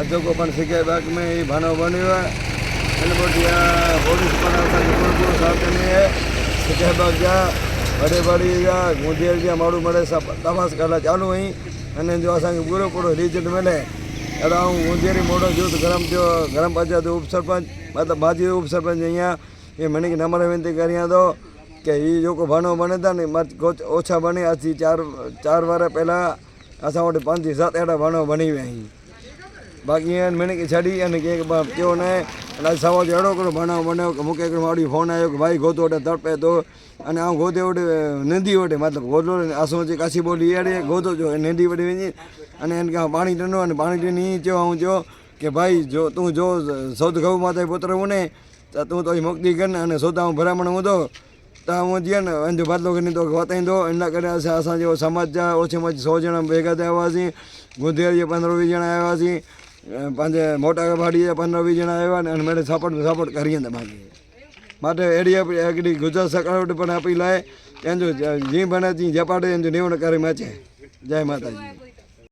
અધों को પણ शिकाय बाग में ये बनो बने हुआ એટલે બોટિયા પોલીસ પણ આવતા સાથે નહીં શિકાય બાગ જા વડે વડી જા ગુંજેર જ્યાં મારું મળે તપાસ કરવા ચાલુ અહીં. અને જો અસાંગે પૂરો પૂરો રિઝલ્ટ મળે, એટલે હું ગુંજેરી મોટો જૂથ ગ્રામ જો ગ્રામ પંચાયત ઉપસરપંચ, મતલબ માજી ઉપસરપંચ અહીંયા, એ મને કે નમ્ર વિનંતી કરી હતો કે એ લોકો ભાનો બને હતા ને મત ઓછા બને, આજથી ચાર ચાર વાર પહેલાં અસાં વડે પાંચથી સાત એડા ભાનો બની અહીં. बाकी है मैंने के छड़ी है के क्यों ना अलाई सवो जड़ो करो बनाओ बनाओ के मुके के माड़ी फ़ोन आयो कि भाई गोदो ओटे तड़पे तो अने आ गोदे ओटे नंदी ओटे मतलब गोदो आसो जी कासी बोली अरे गोदो जो नंदी वडी वेनी अन इन के पानी टनो अन पानी टी नी जो आऊ जो के भाई जो तू जो सोद गऊ माता पुत्र उने तो तू तो मुक्ति कर अन सोदा ब्राह्मण हु तो ता वो जी न अंजो बदलो के नी तो वताई दो इन कर जो समाज जा ओछे मज सो जणा बेगा देवासी गुदेर जे 15 20 जणा પાંજે મોટા ભાડીએ પંદર વીસ જણા આવ્યા ને અને મેળે સપોર્ટ સપોર્ટ કરીએ ને માગીએ માટે એડી આગળ ગુજરાત સરકાર પણ આપી લાય. એમ જો, જી બને જી જપાડે એમ જો નિવડ કરી માચે. જય માતાજી.